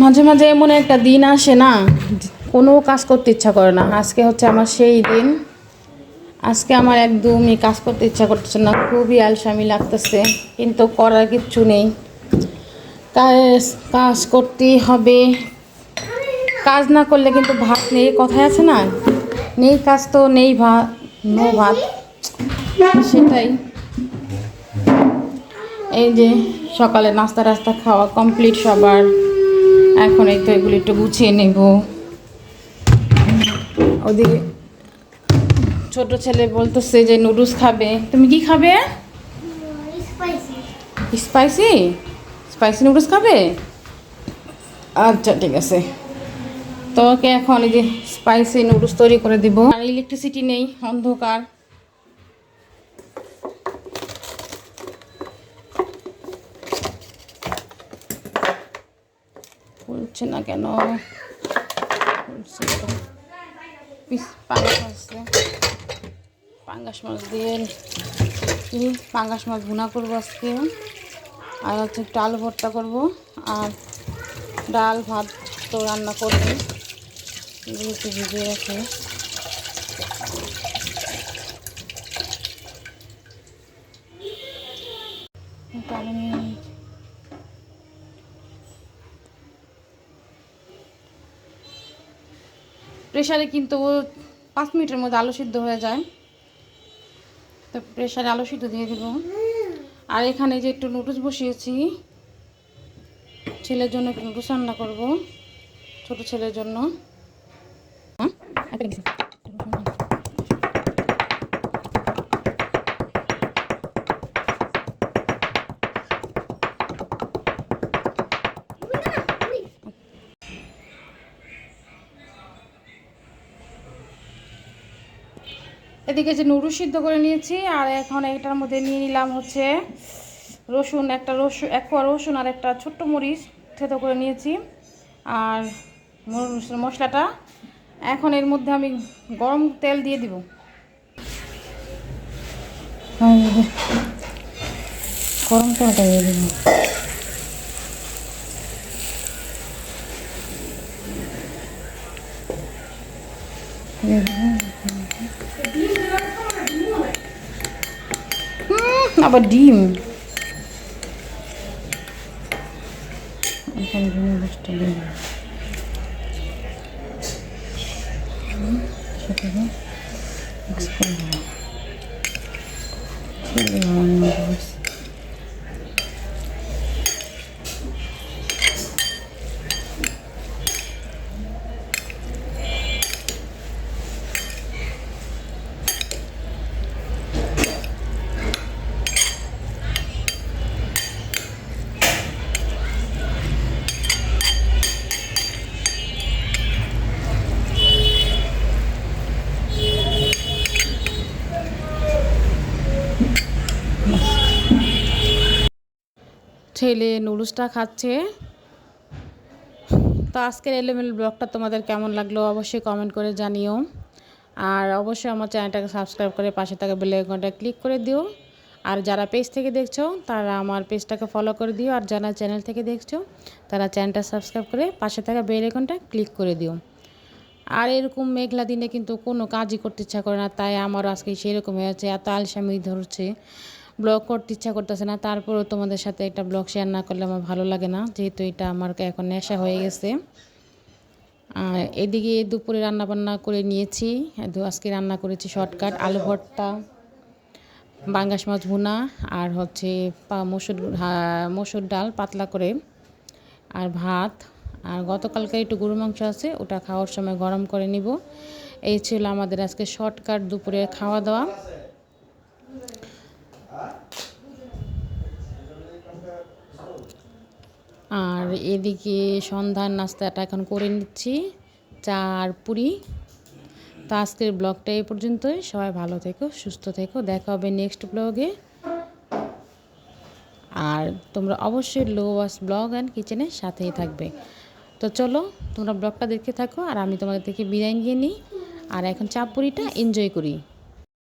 মাঝে মাঝে এমন একটা দিন আসে না, কোনো কাজ করতে ইচ্ছা করে না। আজকে হচ্ছে আমার সেই দিন। আজকে আমার একদমই কাজ করতে ইচ্ছা করতেছে না, খুবই আলসামি লাগতেছে, কিন্তু করার কিচ্ছু নেই। কাজ কাজ করতেই হবে। কাজ না করলে কিন্তু ভাত নেই কথায় আছে না? নেই কাজ তো নেই ভাত নো ভাত। সেটাই। এই যে সকালে নাস্তা রাস্তা খাওয়া কমপ্লিট সবার। এখন এই তো এগুলো একটু গুছিয়ে নেব। ওদিকে ছোট ছেলে বলতেছে যে নুডলস খাবে। তুমি কি খাবে? স্পাইসি। স্পাইসি নুডলস খাবে? আচ্ছা ঠিক আছে। তো ওকে এখন এই যে স্পাইসি নুডলস তৈরি করে দিব। আর ইলেকট্রিসিটি নেই, অন্ধকার। খুলছে না কেন? পিস- পাঙ্গাস মাছ দিয়ে। পাঙ্গাস মাছ ভুনা করব আজকে। আর হচ্ছে ডাল ভর্তা করব। আর ডাল, ভাত তো রান্না করব। ভিজিয়ে রাখি। প্রেশারে কিন্তু পাঁচ মিনিটের মধ্যে আলু সিদ্ধ হয়ে যায়। তো প্রেশারে আলু সিদ্ধ দিয়ে দিব। আর এখানে যে একটু নুডলস বসিয়েছি, ছেলের জন্য একটু নুডলস রান্না করব, ছোটো ছেলের জন্য। হ্যাঁ? এদিকে যে নুডলস সিদ্ধ করে নিয়েছি, আর এখন এটার মধ্যে নিয়ে নিলাম হচ্ছে রসুন, একটা রসুন এক কোয়া রসুন আর একটা ছোট্ট মরিচ থেতো করে নিয়েছি। আর মশলাটা এখন এর মধ্যে আমি গরম তেল দিয়ে দিব। গরম তেলটা দিয়ে দিব হুম, আবার ডিম এখন ডিমের বস্তা ডিম হুম, সেটাকে mix করে দেবো। ছেলে আমার নুডলসটা খাচ্ছে। তো আজকের এলেমেল ব্লগটা তোমাদের কেমন লাগল অবশ্যই কমেন্ট করে জানিও। আর অবশ্যই আমার চ্যানেলটাকে সাবস্ক্রাইব করে পাশে থাকা বেল আইকনটা ক্লিক করে দিও। আর যারা পেজ থেকে দেখছ, তারা আমার পেজটাকে ফলো করে দিও। আর যারা চ্যানেল থেকে দেখছ, তারা চ্যানেলটা সাবস্ক্রাইব করে পাশে থাকা বেল আইকনটা ক্লিক করে দিও। আর এরকম মেঘলা দিনে কিন্তু কোনো কাজই করতে ইচ্ছা করে না, তাই আমারও আজকে সেরকম হয়েছে, এত আলসামি ধরছে। ব্লগ করতে ইচ্ছা করতেছে না। তারপরেও তোমাদের সাথে একটা ব্লগ শেয়ার না করলে আমার ভালো লাগে না। যেহেতু এটা আমার এখন নেশা হয়ে গেছে। আর এদিকে দুপুরে রান্না বান্না করে নিয়েছি। আজকে রান্না করেছি শর্টকাট আলু ভর্তা বাঙ্গাস মাছ ভুনা, আর হচ্ছে মসুর মসুর ডাল পাতলা করে, আর ভাত। আর গতকালকে একটু গরু মাংস আছে, ওটা খাওয়ার সময় গরম করে নিব। এই ছিল আমাদের আজকে শর্টকাট দুপুরের খাওয়া দাওয়া আর এদিকে সন্ধ্যার নাস্তাটা এখন করে নিচ্ছি, চা আর পুরি। তো আজকের ব্লগটা এই পর্যন্তই, সবাই ভালো থেকো, সুস্থ থেকো, দেখা হবে নেক্সট ব্লগে। আর তোমরা অবশ্যই লো ওয়াস ব্লগ অ্যান্ড কিচেনের সাথেই থাকবে। তো চলো, তোমরা ব্লগটা দেখতে থাকো, আর আমি তোমাদের থেকে বিদায় নিয়ে নিই। আর এখন চাপুরিটা এনজয় করি।